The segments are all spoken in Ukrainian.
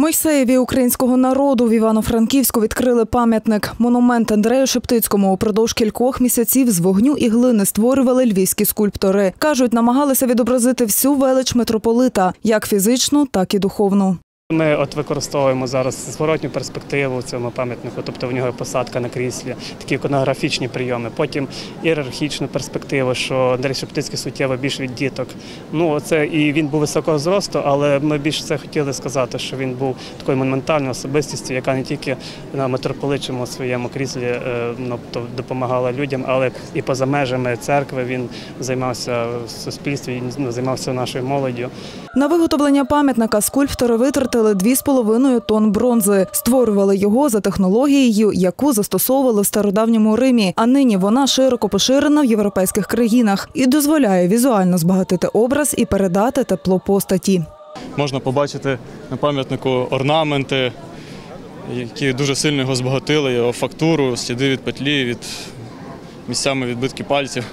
Мойсеєві українського народу в Івано-Франківську відкрили пам'ятник. Монумент Андрею Шептицькому упродовж кількох місяців з вогню і глини створювали львівські скульптори. Кажуть, намагалися відобразити всю велич митрополита, як фізичну, так і духовну. Ми от використовуємо зараз зворотню перспективу в цьому пам'ятнику, тобто в нього посадка на кріслі, такі іконографічні прийоми. Потім ієрархічну перспективу, що Андрій Шептицький суттєво більш від діток. Ну це і він був високого зросту, але ми більше це хотіли сказати, що він був такою монументальною особистістю, яка не тільки на митрополичому своєму кріслі тобто допомагала людям, але і поза межами церкви він займався в суспільстві, він ну, займався нашою молоддю. На виготовлення пам'ятника скульптори витратили 2,5 тонн бронзи. Створювали його за технологією, яку застосовували в стародавньому Римі. А нині вона широко поширена в європейських країнах і дозволяє візуально збагатити образ і передати тепло постаті. Можна побачити на пам'ятнику орнаменти, які дуже сильно його збагатили, його фактуру, сліди від петлі, від місцями відбитки пальців.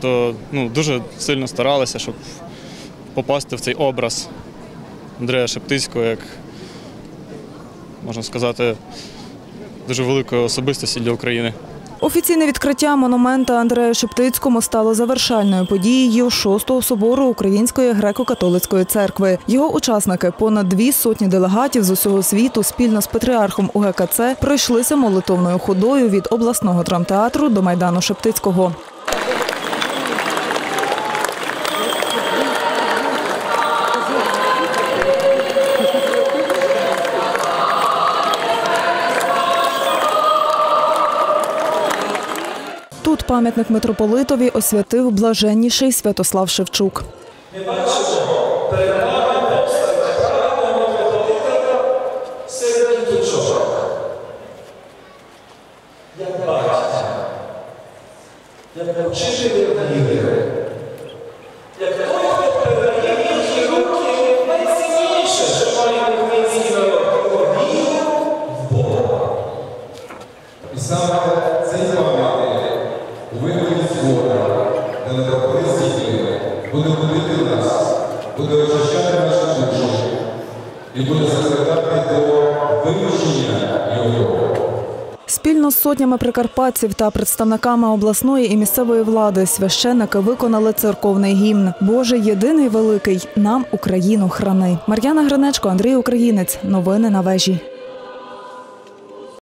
То ну, дуже сильно старалися, щоб попасти в цей образ Андрея Шептицького, як можна сказати, дуже великої особистості для України. Офіційне відкриття монумента Андрею Шептицькому стало завершальною подією шостого собору Української греко-католицької церкви. Його учасники, понад дві сотні делегатів з усього світу, спільно з патріархом УГКЦ пройшлися молитовною ходою від обласного драмтеатру до майдану Шептицького. Тут пам'ятник митрополитові освятив блаженніший Святослав Шевчук. як батька, як учитель віри, буде очищати нашу душу і буде закликати до вирішення його. Спільно з сотнями прикарпатців та представниками обласної і місцевої влади священники виконали церковний гімн. Боже єдиний великий нам Україну храни. Мар'яна Гринечко, Андрій Українець. Новини на вежі.